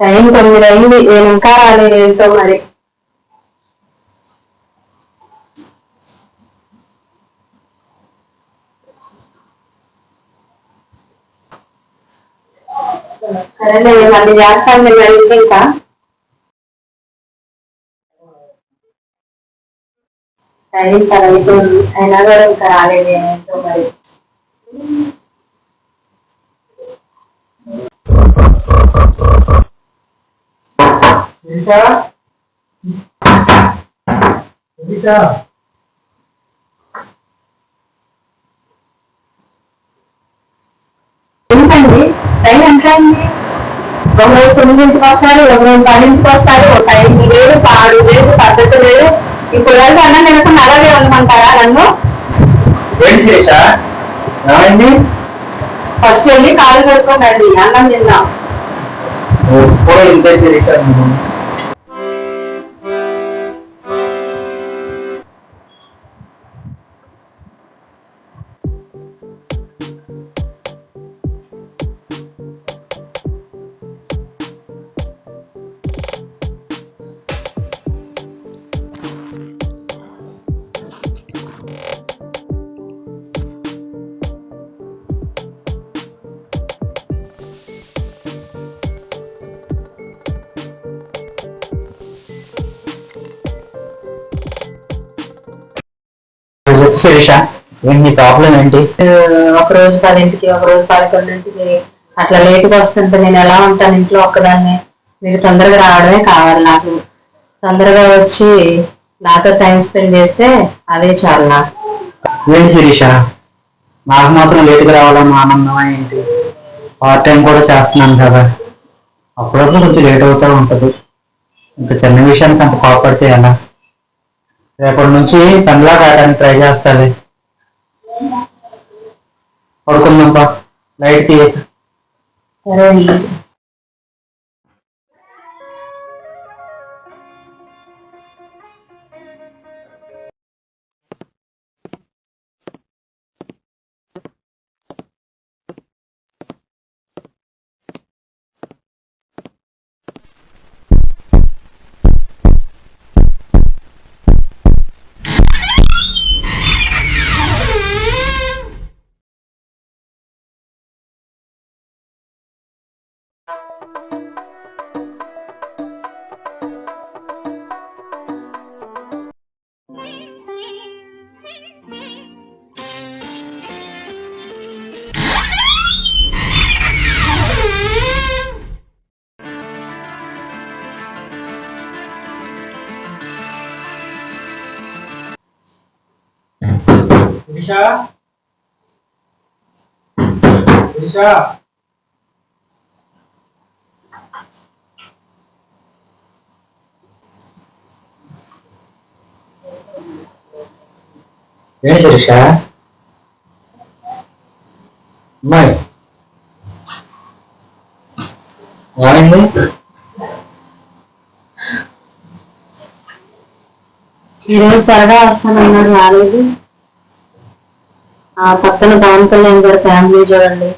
Time తొమ్మిది అయింది నేను ఇంకా రాలేదు ఏంటో మరి సరేలే మళ్ళీ చేస్తాను నేను ఇంకా టైం తరగతుంది అయినా కూడా ఇంకా రాలేదు ఏంటో మరి ఇంకా ఇంకా ఏంటండి? టైం ఎంత అయింది ఒక రోజు తొమ్మిదింటికి వస్తారు ఒక రోజు పదింటికి వస్తారు ఒక టైం లేదు పాడు లేదు పద్ధతి లేదు. ఇప్పుడు వరకు అన్నం తినకుండా అలాగే ఉండమంటారా నన్ను? ఫస్ట్ వెళ్ళి కాలు కడుక్కోండి అన్నం తిందాం. శిరీష నీ ప్రాబ్లం ఏంటి? ఒక రోజు పదింటికి ఒక రోజు పదకొండింటికి అట్లా లేట్గా వస్తుంటే నేను ఎలా ఉంటాను ఇంట్లో ఒక్కదాన్ని? మీరు తొందరగా రావడమే కావాలి నాకు. తొందరగా వచ్చి నాతో టైం స్పెండ్ చేస్తే అదే చాలు నాకు. ఏంటి శిరీష? నాకు మాత్రం లేటుగా రావాలని ఆనందమా ఏంటి? పార్ట్ టైం కూడా చేస్తున్నాను కదా. అప్పుడప్పుడు కొంచెం లేట్ అవుతూ ఉంటుంది. ఇంకా చిన్న విషయానికి అంత కోపడితే ఎలా? రేపటి నుంచి పనిలా కాయడానికి ట్రై చేస్తాలే. పడుకుందాంపా. లైట్ తీయక. సరే అండి శిరీష ఏం శిరీష? అమ్మాయి. ఏమైంది ఈరోజు త్వరగా వస్తానన్నారు రాలేదు ఆ పక్కన పవన్ కళ్యాణ్ గారి ఫ్యామిలీ చూడండి.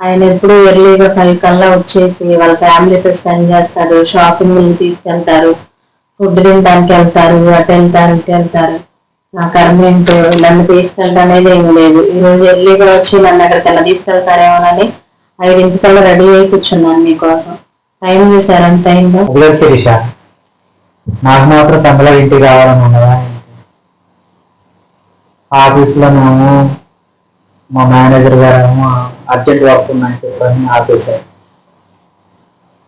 ఆయన ఎప్పుడు ఎర్లీగా ఫైవ్ కల్లా వచ్చేసి వాళ్ళ ఫ్యామిలీతో స్పెండ్ చేస్తారు. షాపింగ్ తీసుకెళ్తారు. ఫుడ్ తినడానికి వెళ్తారు. అటు వెళ్తారు ఇటు వెళ్తారు. నా కర్మ ఏంటో నన్ను తీసుకెళ్ళడం అనేది ఏం లేదు. ఈ రోజు ఎర్లీగా వచ్చి నన్ను ఎక్కడికైనా తీసుకెళ్తారేమోనని ఐదింటికల్లా రెడీ అయి కూర్చున్నాను మీకోసం. టైం చూసారు? ఎంత అయిందో? నాకు మాత్రం తమలో ఇంటికి రావాలని ఉన్నదా? ఆఫీస్లో మేము మా మేనేజర్ గారేమో అర్జెంట్ వర్క్ ఉందని చెప్పని ఆపేశారు.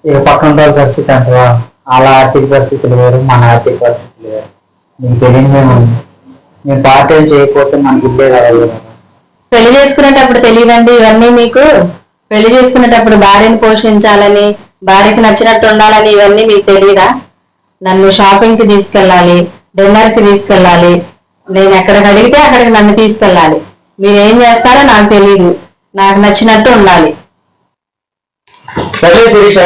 ఇక పక్కన వాళ్ళ పరిస్థితి అంటవా? వాళ్ళ ఆర్థిక పరిస్థితులు వేరు మన ఆర్థిక పరిస్థితులు వేరు. మీకు తెలియదు మేము మేము పార్ట్ టైం చేయకపోతే మనకి ఇల్లే కావాలి పెళ్ళి చేసుకునేటప్పుడు తెలియదండి ఇవన్నీ మీకు. పెళ్ళి చేసుకునేటప్పుడు భార్యను పోషించాలని భార్యకి నచ్చినట్టు ఉండాలని ఇవన్నీ మీకు తెలియదా? నన్ను షాపింగ్కి తీసుకెళ్ళాలి డిన్నర్కి తీసుకెళ్ళాలి నేను ఎక్కడికి అడిగితే అక్కడికి నన్ను తీసుకెళ్ళాలి. మీరు చేస్తారో నాకు తెలియదు నాకు నచ్చినట్టు ఉండాలి. సరే శిరీష.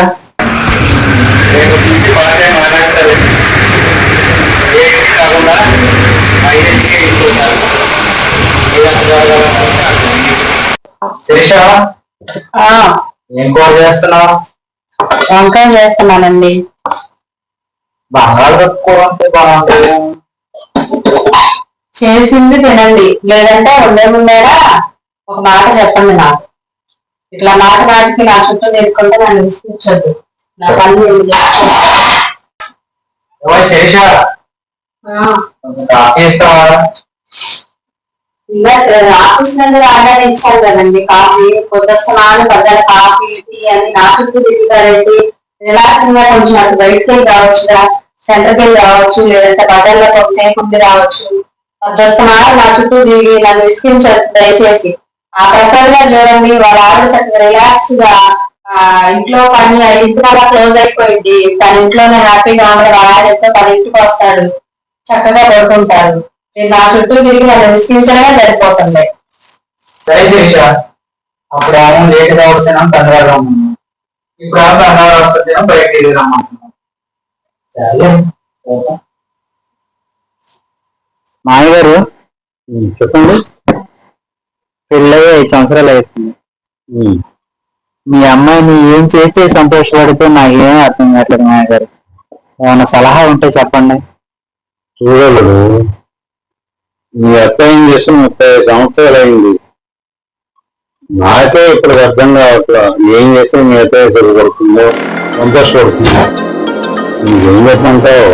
ఏం కూర చేస్తున్నావు? వంకాయ చేస్తున్నానండి. బంగాళ కూర అంటే బాగుంటుంది. చేసింది తినండి. లేదంటే ఉండే ముందేరా ఒక మాట చెప్పండి నాకు. ఇట్లా మాట మాటికి నా చుట్టూ తిరుగుకుంటే నన్ను విసిగించొద్దు. నా పని నేను చేసుకుంటా. ఓ శేష ఆ, కొంచెం కాఫీ ఇస్తావా? ఇలా ఆఫీస్ నుండి రాగానే ఇచ్చాను కదండి కాఫీ పొద్దుస్తున్నాను పెద్దల కాఫీ టీ అని. నా చుట్టూ తిరుగుతారేంటి? రిలాక్సింగ్గా కొంచెం అటు బయటకి వెళ్ళి రావచ్చుగా? సెంటర్కి వెళ్ళి రావచ్చు లేదంటే బజార్లో కొంతసేపు ఉండి రావచ్చు. పొద్దుస్తున్నాను నా చుట్టూ తిరిగి నన్ను విసిగించదు దయచేసి ఆ ప్రసాద్ గారు చూడండి. వాళ్ళ ఆవిడ చక్కగా రిలాక్స్గా ఆ ఇంట్లో పని ఇంట్లో అలా క్లోజ్ అయిపోయింది. తన ఇంట్లోనే హ్యాపీగా ఉండడం వాళ్ళ తన ఇంటికి వస్తాడు. చక్కగా పడుకుంటాడు. నేను నా చుట్టూ తిరిగి నన్ను విసిగించడమే సరిపోతుంది. సరే అప్పుడు ఆమె లేట్గా వస్తున్నాం తొందరగా ఇప్పుడు ఆమె తొందరగా వస్తుందేమో బయటకి వెళ్ళి రమ్మంటున్నాం సరే మామగారు చెప్పండి. పెళ్ళి ఐదు సంవత్సరాలు అవుతుంది. మీ అమ్మాయిని ఏం చేస్తే సంతోషపడితే నాకేం అర్థం కావట్లేదు మామగారు ఏమైనా సలహా ఉంటే చెప్పండి. చూడలేదు మీ అత్తయ్యం చేసి ముప్పై సంవత్సరాలు అయింది. నాకే ఇప్పుడు అర్థం కావట్లా. ఏం చేస్తే మీ అత్తయ్య సరిపడుతుందో సంతోషపడుతుందో. నీకేం చెప్పమంటావు?